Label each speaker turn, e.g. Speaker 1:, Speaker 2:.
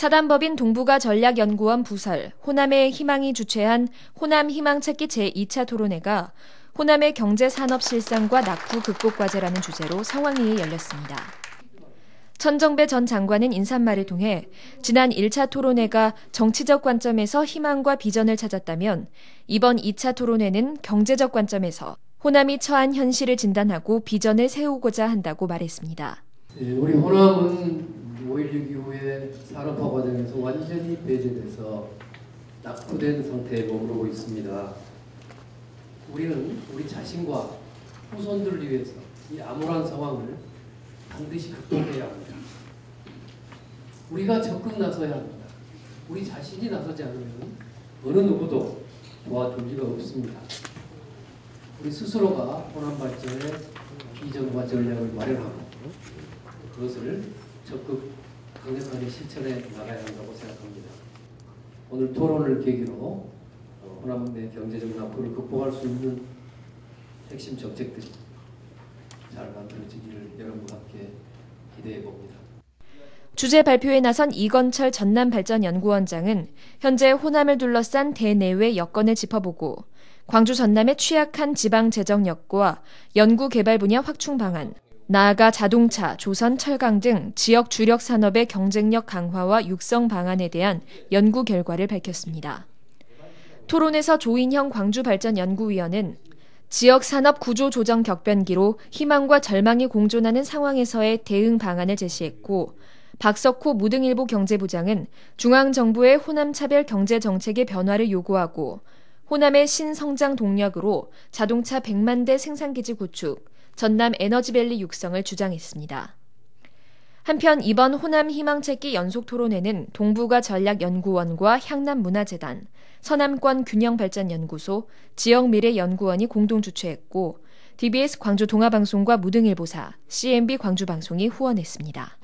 Speaker 1: 사단법인 동부가 전략연구원 부설, 호남의 희망이 주최한 호남 희망찾기 제2차 토론회가 호남의 경제 산업 실상과 낙후 극복 과제라는 주제로 상황회에 열렸습니다. 천정배 전 장관은 인사말을 통해 지난 1차 토론회가 정치적 관점에서 희망과 비전을 찾았다면 이번 2차 토론회는 경제적 관점에서 호남이 처한 현실을 진단하고 비전을 세우고자 한다고 말했습니다.
Speaker 2: 예, 우리 호남은 5.16 이후에 산업화 과정에서 완전히 배제돼서 낙후된 상태에 머무르고 있습니다. 우리는 우리 자신과 후손들을 위해서 이 암울한 상황을 반드시 극복해야 합니다. 우리가 적극 나서야 합니다. 우리 자신이 나서지 않으면 어느 누구도 도와줄 리가 없습니다. 우리 스스로가 호남 발전의 비전과 전략을 마련하고 그것을 적극 강력하게 실천해 나가야 한다고 생각합니다. 오늘 토론을 계기로 호남의 경제적 낙후를 극복할 수 있는 핵심 정책들이 잘 만들어지기를 여러분과 함께 기대해 봅니다.
Speaker 1: 주제 발표에 나선 이건철 전남발전연구원장은 현재 호남을 둘러싼 대내외 여건을 짚어보고 광주 전남의 취약한 지방 재정 여건과 연구 개발 분야 확충 방안, 나아가 자동차, 조선, 철강 등 지역 주력 산업의 경쟁력 강화와 육성 방안에 대한 연구 결과를 밝혔습니다. 토론에서 조인형 광주발전연구위원은 지역 산업 구조 조정 격변기로 희망과 절망이 공존하는 상황에서의 대응 방안을 제시했고 박석호 무등일보 경제부장은 중앙정부의 호남 차별 경제 정책의 변화를 요구하고 호남의 신성장 동력으로 자동차 100만 대 생산기지 구축, 전남 에너지밸리 육성을 주장했습니다. 한편 이번 호남 희망찾기 연속 토론회는 동부가 전략연구원과 향남문화재단, 서남권 균형발전연구소, 지역미래연구원이 공동 주최했고 DBS 광주 동아방송과 무등일보사, CMB 광주방송이 후원했습니다.